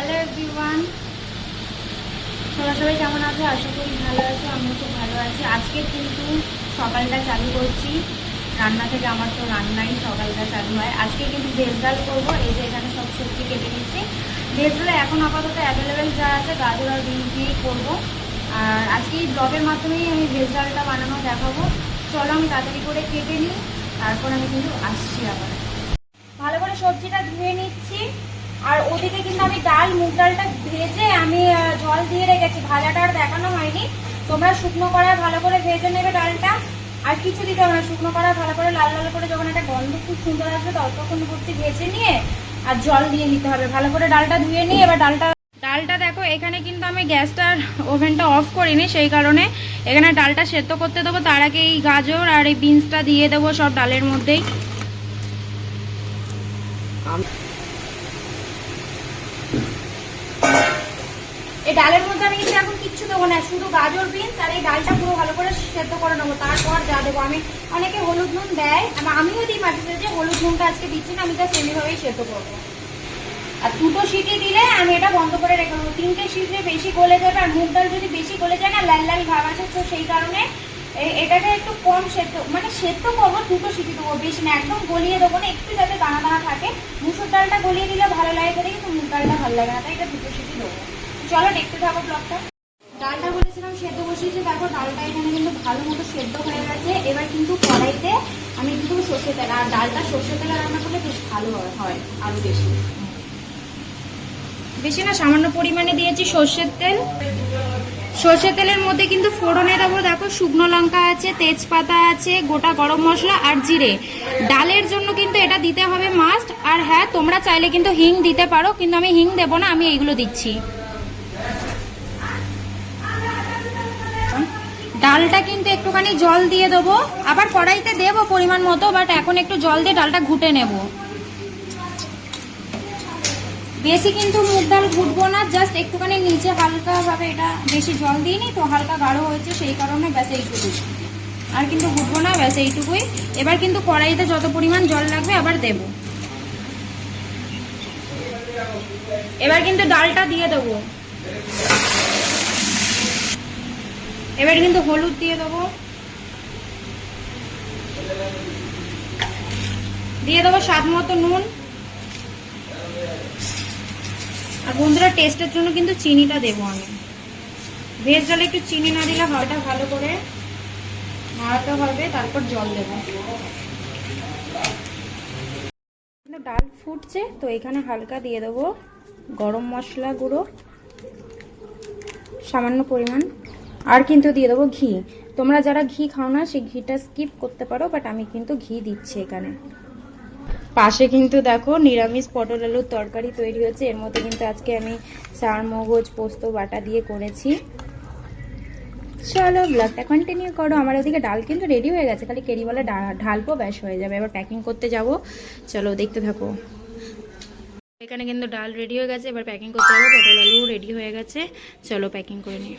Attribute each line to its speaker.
Speaker 1: Hello everyone তোমরা সবাই কেমন আছে? আশা করি ভালো আছো, আমিও খুব ভালো আছি। আজকে কিন্তু সকালটা চালু করছি। রান্না থেকে আমার তো রান্নাই সকালটা চালু হয়। আজকে কিন্তু ভেজ ডাল করব। এই যে এখানে সব সবজি কেটে নিচ্ছি। ভেজ ডালে এখন আপাতত অ্যাভেলেবেল যা আছে, গাজর আর বিনস দিয়েই করব। আর আজকে এই ব্লগের মাধ্যমেই আমি ভেজ ডালটা বানানো দেখাবো। চলো আমি তাড়াতাড়ি করে কেটে নিই। তারপর আমি কিন্তু আসছি আবার। ভালো করে সবজিটা ধুয়ে নিচ্ছি। আর ওদিকে কিন্তু আমি ডাল, মুগ ডালটা ভেজে আমি জল দিয়ে রেখেছি। ভাজাটা আর দেখানো হয়নি। তোমরা শুকনো করায় ভালো করে ভেজে নেবে ডালটা। আর কিছু দিতে হবে না, শুকনো করা ভালো করে, লাল লাল করে যখন একটা গন্ধ খুব সুন্দর আসবে, ততক্ষণ ভর্তি ভেজে নিয়ে আর জল দিয়ে নিতে হবে। ভালো করে ডালটা ধুয়ে নিয়ে এবার ডালটা ডালটা দেখো, এখানে কিন্তু আমি গ্যাসটার ওভেনটা অফ করিনি, সেই কারণে এখানে ডালটা সেদ্ধ করতে দেবো। তার আগে এই গাজর আর এই বিনসটা দিয়ে দেবো সব ডালের মধ্যেই। এই ডালের মধ্যে আমি কিন্তু এখন কিচ্ছু দেবো না, শুধু গাজর, বিনস আর এই ডালটা পুরো ভালো করে সেদ্ধ করে নেব। তারপর যা দেবো আমি। অনেকে হলুদ নুন দেয় আমিও দিই মাঝে যে হলুদ নুনটা আজকে দিচ্ছি না, আমি জাস্ট এমনিভাবেই সেদ্ধ করব। আর দুটো সিটি দিলে আমি এটা বন্ধ করে রেখে দেবো। তিনটে সিটে বেশি গলে যাবে আর মুগ ডাল যদি বেশি গলে যায় না, লাল লাল ভাব আছে তো সেই কারণে এটাকে একটু কম সেদ্ধ মানে সেদ্ধ করব, দুটো সিটি দেবো বেশি না, একদম গলিয়ে দেবো না, একটু যাতে দানা দানা থাকে। মুসুর ডালটা গলিয়ে দিলে ভালো লাগে কিন্তু মুগ ডালটা ভালো লাগে না, তাই এটা দুটো সিটি দেবো। চলো দেখতে থাকো ব্লগটা ডালটা বলেছিলাম সেদ্ধ বসিয়েছি দেখো ডালটা এখানে কিন্তু ভালো মতো সেদ্ধ হয়ে গেছে। এবার কিন্তু কড়াইতে আমি কিন্তু সর্ষে তেল আর ডালটা সর্ষে তেলে রান্না করলে বেশ ভালো হয়- আরও বেশি। বেশি না সামান্য পরিমাণে দিয়েছি সর্ষের তেল। সর্ষের তেলের মধ্যে কিন্তু ফোড়নে দেবো দেখো শুকনো লঙ্কা আছে তেজপাতা আছে গোটা গরম মশলা আর জিরে। ডালের জন্য কিন্তু এটা দিতে হবে মাস্ট আর হ্যাঁ তোমরা চাইলে কিন্তু হিং দিতে পারো কিন্তু আমি হিং দেবো না আমি এইগুলো দিচ্ছি। ডালটা কিন্তু একটুখানি জল দিয়ে দেবো। আবার কড়াইতে দেবো পরিমাণ মতো বাট এখন একটু জল দিয়ে ডালটা ঘুটে নেব। বেশি কিন্তু মুগ ডাল ঘুটবো না জাস্ট একটুখানি নিচে হালকা ভাবে এটা বেশি জল দিইনি, তো হালকা গাঢ় হয়েছে, সেই কারণে ব্যাস এইটুকুই। আর কিন্তু ঘুটবো না, ব্যাস এইটুকুই। এবার কিন্তু কড়াইতে যত পরিমাণ জল লাগবে আবার দেব। এবার কিন্তু ডালটা দিয়ে দেবো। এবার কিন্তু হলুদ দিয়ে দেবো। দিয়ে দেবো স্বাদ মতো নুন। আর বন্ধুরা টেস্টের জন্য কিন্তু চিনিটা দেবো আমি। ভেজ ডালে একটু চিনি না দিলে হাওয়াটা ভালো করে নাড়াতে হবে, তারপর জল দেবো। ডাল ফুটছে, তো এখানে হালকা দিয়ে দেবো গরম মশলা গুঁড়ো, সামান্য পরিমাণ। আর কিন্তু দিয়ে দেবো ঘি। তোমরা যারা ঘি খাও না, সেই ঘিটা স্কিপ করতে পারো বাট আমি কিন্তু ঘি দিচ্ছি এখানে। পাশে কিন্তু দেখো নিরামিষ পটল আলুর তরকারি তৈরি হচ্ছে এর মধ্যে কিন্তু আজকে আমি চার মগজ, পোস্ত, বাটা দিয়ে করেছি। চলো ব্লগটা কন্টিনিউ করো। আমার ওদিকে ডাল কিন্তু রেডি হয়ে গেছে। খালি কেরিওয়ালা ঢালবো ব্যাস হয়ে যাবে। এবার প্যাকিং করতে যাব। চলো দেখতে থাকো। এখানে কিন্তু ডাল রেডি হয়ে গেছে। এবার প্যাকিং করতে যাব। পটল আলু রেডি হয়ে গেছে। চলো প্যাকিং করে নিই।